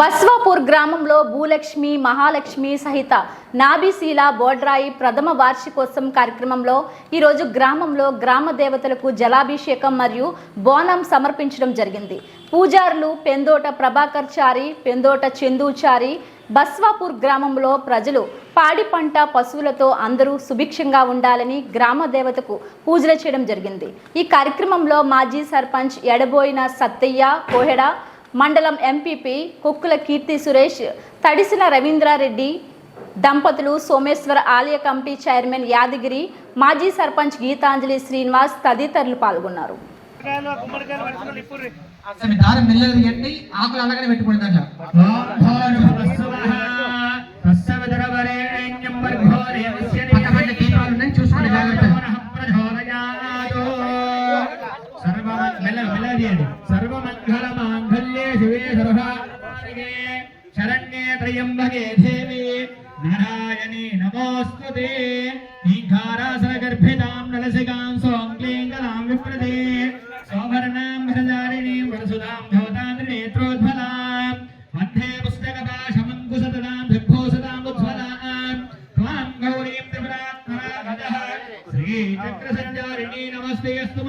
బస్వాపూర్ గ్రామంలో భూలక్ష్మి మహాలక్ష్మి సహిత నాభిశీల బోడ్రాయి ప్రథమ వార్షికోత్సవం కార్యక్రమంలో ఈరోజు గ్రామంలో గ్రామ దేవతలకు జలాభిషేకం మరియు బోనం సమర్పించడం జరిగింది. పూజారులు పెందోట ప్రభాకర్ చారి పెందోట చందూచారి బస్వాపూర్ గ్రామంలో ప్రజలు పాడి పంట పశువులతో అందరూ సుభిక్షంగా ఉండాలని గ్రామ దేవతకు పూజలు చేయడం జరిగింది. ఈ కార్యక్రమంలో మాజీ సర్పంచ్ ఎడబోయిన సత్తయ్య కోహెడ మండలం ఎంపీపీ కుక్కుల కీర్తి సురేష్ తడిసిన రవీంద్రారెడ్డి దంపతులు సోమేశ్వర ఆలయ కమిటీ చైర్మన్ యాదగిరి మాజీ సర్పంచ్ గీతాంజలి శ్రీనివాస్ తదితరులు పాల్గొన్నారు. గుమ్మడికాయలు గుమ్మడికాయలు పడుతున్నారు ఇప్పుడు అసలు దారం మెల్లది కట్టి ఆకులు అలాగనే పెట్టుకోండి దాంట్లో పక్క పక్క దీపాలు ఉన్నాయి చూసుకోండి జాగ్రత్త. సర్వమంగళ మాంగళ్యే శివే సర్వాగే శరణ్యే త్రయంబకే దేవి నారాయణీ నమోస్తుతే ఈంకారాసన గర్భితాం నలసికాం సోంక్లీంగలాం విప్రదే సౌవర్ణాం భరదారిణీం వరసుదాం భవతాం నేత్రోజ్వలాం మధ్యే పుస్తకపాశమంకుశతదాం దిగ్భూషదాం ఉజ్వలాం త్వాం గౌరీం త్రిపురాత్మరాగదః శ్రీచక్రసంచారిణీ నమస్తే అస్తు